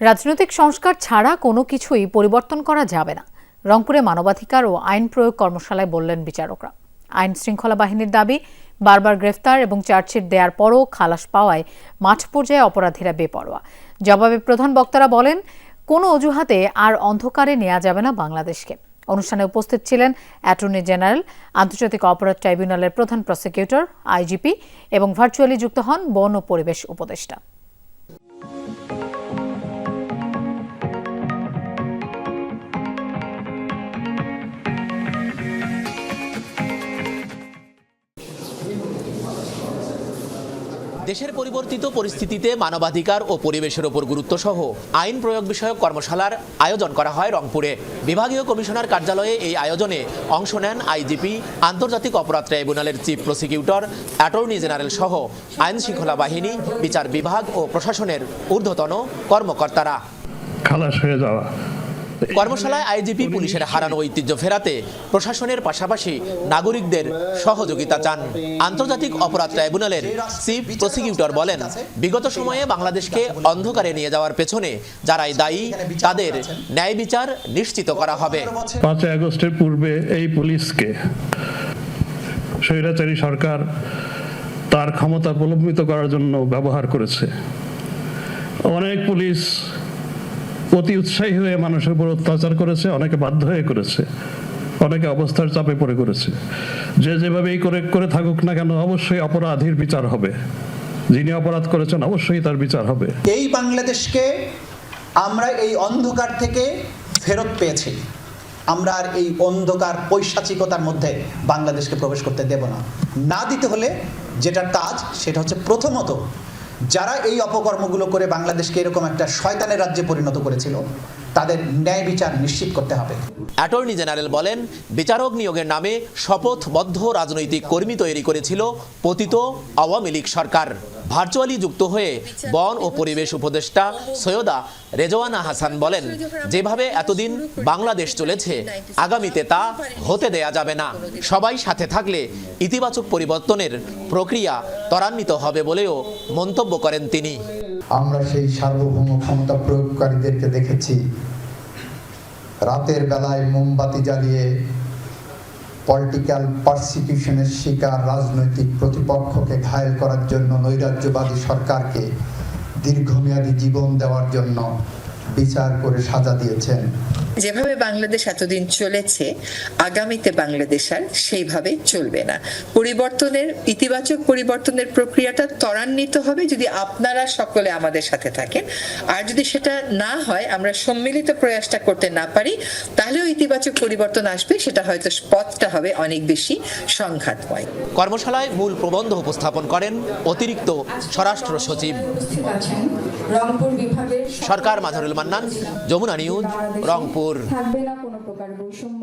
রাজনৈতিক সংস্কার ছাড়া কোনো কিছুই পরিবর্তন করা যাবে না। রংপুরে মানবাধিকার ও আইন প্রয়োগ কর্মশালায় বললেন বিচারকরা। আইন শৃঙ্খলা বাহিনীর দাবি, বারবার গ্রেফতার এবং চার্জশিট দেওয়ার পরও খালাস পাওয়ায় মাঠ পর্যায়ে অপরাধীরা বেপরোয়া। জবাবে প্রধান বক্তারা বলেন, কোনো অজুহাতে আর অন্ধকারে নেওয়া যাবে না বাংলাদেশকে। অনুষ্ঠানে উপস্থিত ছিলেন অ্যাটর্নি জেনারেল, আন্তর্জাতিক অপরাধ ট্রাইব্যুনালের প্রধান প্রসিকিউটর, আইজিপি এবং ভার্চুয়ালি যুক্ত হন বন ও পরিবেশ উপদেষ্টা। দেশের পরিবর্তিত পরিস্থিতিতে মানবাধিকার ও পরিবেশের ওপর গুরুত্ব সহ আইন প্রয়োগ বিষয়ক কর্মশালার আয়োজন করা হয় রংপুরে। বিভাগীয় কমিশনার কার্যালয়ে এই আয়োজনে অংশ নেন আইজিপি, আন্তর্জাতিক অপরাধ ট্রাইব্যুনালের চিফ প্রসিকিউটর, অ্যাটর্নি জেনারেল সহ আইন শৃঙ্খলা বাহিনী, বিচার বিভাগ ও প্রশাসনের ঊর্ধ্বতন কর্মকর্তারা। খালাস হয়ে যাওয়া। কর্মশালায় আইজিপি পুলিশের হারানো ঐতিহ্য ফেরাতে প্রশাসনের পাশাপাশি নাগরিকদের সহযোগিতা চান। আন্তর্জাতিক অপরাধ ট্রাইব্যুনালের চিফ প্রসিকিউটর বলেন, বিগত সময়ে বাংলাদেশকে অন্ধকারে নিয়ে যাওয়ার পেছনে যারাই দায়ী, তাদের ন্যায় বিচার নিশ্চিত করা হবে। পাঁচই আগস্টের পূর্বে এই পুলিশকে স্বৈরাচারী সরকার তার ক্ষমতা প্রলম্বিত করার জন্য ব্যবহার করেছে। অনেক পুলিশ অতি উৎসাহী হয়ে মানুষের উপর অত্যাচার করেছে, অনেকে বাধ্য হয়ে করেছে, অনেকে অবস্থার চাপে পড়ে করেছে। যে যেভাবেই করে করে থাকুক না কেন, অবশ্যই অপরাধীর বিচার হবে। যিনি অপরাধ করেছেন, অবশ্যই তার বিচার হবে। এই বাংলাদেশকে আমরা এই অন্ধকার থেকে ফেরত পেয়েছি। আমরা আর এই অন্ধকার পৈশাচিকতার মধ্যে বাংলাদেশকে প্রবেশ করতে দেব না। না দিতে হলে যেটা কাজ সেটা হচ্ছে প্রথমত যারা এই অপকর্মগুলো করে বাংলাদেশকে এরকম একটা শয়তানের রাজ্যে পরিণত করেছিল, তাদের ন্যায় বিচার নিশ্চিত করতে হবে। অ্যাটর্নি জেনারেল বলেন, বিচারক নিয়োগের নামে শপথবদ্ধ রাজনৈতিক কর্মী তৈরি করেছিল পতিত আওয়ামী লীগ সরকার। ভার্চুয়ালি যুক্ত হয়ে বন ও পরিবেশ উপদেষ্টা সৈয়দা রেজওয়ানা হাসান বলেন, যেভাবে এতদিন বাংলাদেশ চলেছে, আগামীতে তা হতে দেয়া যাবে না। সবাই সাথে থাকলে ইতিবাচক পরিবর্তনের প্রক্রিয়া ত্বরান্বিত হবে বলেও মন্তব্য করেন তিনি। আমরা সেই সার্বভৌম ক্ষমতা প্রয়োগকারীদেরকে দেখেছি। রাতের বেলায় মোমবাতি জ্বালিয়ে পলিটিক্যাল পারসিকিউশনের শিকার রাজনৈতিক প্রতিপক্ষকে ঘায়েল করার জন্য নৈরাজ্যবাদী সরকারকে দীর্ঘমেয়াদী জীবন দেওয়ার জন্য বিচার করে সাজা দিয়েছেন। যেভাবে বাংলাদেশ এতদিন চলেছে আগামীতে বাংলাদেশ আর সেইভাবে চলবে না। পরিবর্তনের ইতিবাচক পরিবর্তনের প্রক্রিয়াটা ত্বরান্বিত হবে যদি আপনারা সকলে আমাদের সাথে থাকেন। আর যদি সেটা না হয় আমরা সম্মিলিত প্রয়াসটা করতে না পারি তাহলেও ইতিবাচক পরিবর্তন আসবে সেটা হয়তো পথটা হবে অনেক বেশি সংঘাতময়। কর্মশালায় মূল প্রবন্ধ উপস্থাপন করেন অতিরিক্ত স্বরাষ্ট্র সচিব। রংপুর বিভাগের সরকার মাঝারুল মান্নান যমুনা নিউজ রংপুর। থাকবে না কোনো প্রকার বৈষম্য।